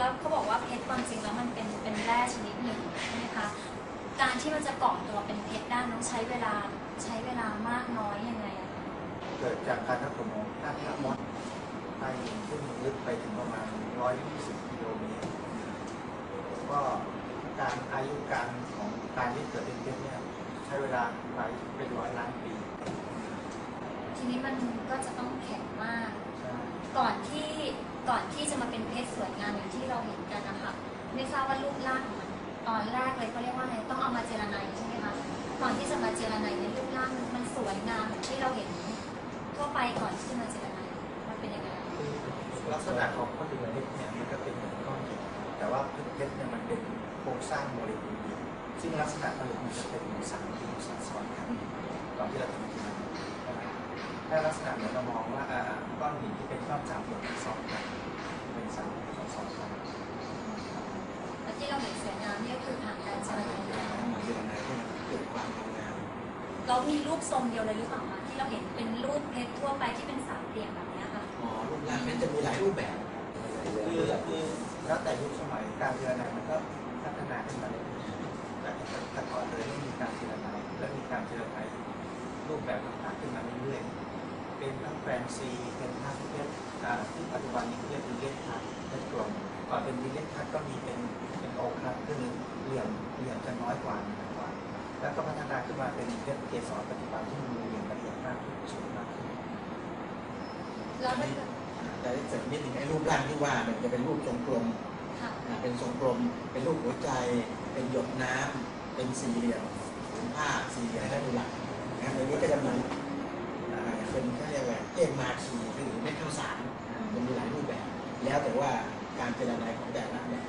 แล้วเขาบอกว่าเพชรความจริงแล้วมันเป็นเป็นแร่ชนิดหนึ่งใช่ไหมคะการที่มันจะเกาะตัวเป็นเพชรได้มันต้องใช้เวลาใช้เวลามากน้อยยังไงอะคะเกิดจากการทับถมของธาตุคาร์บอนไปขึ้นลึกไปถึงประมาณ 120 กิโลเมตรก็การอายุการของการที่เกิดเป็นเพชรเนี่ยใช้เวลาไปเป็นร้อยล้านปีทีนี้มันก็จะต้องแข็งมาก ใช่ ก่อนที่ก่อนที่จะมาเป็นเพชรสวยงามอย่าง อนแรกเลยเขาเรียกว่าอะไรต้องเอามาเจรไนใช่ไหมคะก่อนที่จะมาเจรไนในรูปร่างมันสวยงามเหมือนที่เราเห็นทั่วไปก่อนที่จะมาเจรไนมันเป็นยังไงลักษณะของก้อนหินเพชรเนี่ยมันก็เป็นเหมือนก้อนหินแต่ว่าเพชรเนี่ยมันเป็นโครงสร้างโมเลกุลเดียวซึ่งลักษณะผลิตมันจะเป็นสามดีสัดซ้อนกันก่อนที่เราจะมากินมันถ้าลักษณะเหมือนเรามองว่าอ่าก้อนหินที่เป็นก้อนสามเหลี่ยมซ้อนกัน และที่เราเห็นสวยงามนี่ก็คือผ่านการเจรไนมา มันเป็นอะไรที่มันเกิดความงาม เรามีรูปทรงเดียวเลยหรือเปล่าคะที่เราเห็นเป็นรูปเพชรทั่วไปที่เป็นสามเหลี่ยมแบบเนี้ยค่ะอ๋อรูปร่างเพชรจะมีหลายรูปแบบคือคือแล้วแต่ยุคสมัยการเจรไนมันก็พัฒนาขึ้นมาเลยแต่แต่ก่อนเลยไม่มีการเจรไนและมีการเจรไนรูปแบบต่างๆขึ้นมาเรื่อยๆเป็นทั้งแฟนซีเป็นทั้งเพชรอ่าที่ปัจจุบันนี้เรียกเป็นเลทัดเพชรกลมก่อนเป็นดีเลทัดก็มีเป็นเป็นโอคัดขึ้นเหลี่ยมเหลี่ยมจะน้อยกว่าน้อยกว่า แล้วก็พัฒนาขึ้นมาเป็นเพชรเกสรปัจจุบันที่มีเหลี่ยมละเอียดมากขึ้นสูงมากขึ้นแล้วถ้าเกิดแต่ได้เสริมนิดหนึ่งไอ้รูปร่างที่ว่ามันจะเป็นรูปทรงกลมค่ะอ่าเป็นทรงกลม เป็นรูปหัวใจ เป็นหยดน้ำเป็นสี่เหลี่ยมผืนผ้าสี่เหลี่ยมให้ดูหลักนะครับในนี้ก็จะมีอ่าเป็นเขาเรียกว่าเอ็มมาคีหรือเม็ดข้าวสารมันมีหลายรูปแบบ แล้วแต่ว่าการเจรนายของแต่ละเนี่ย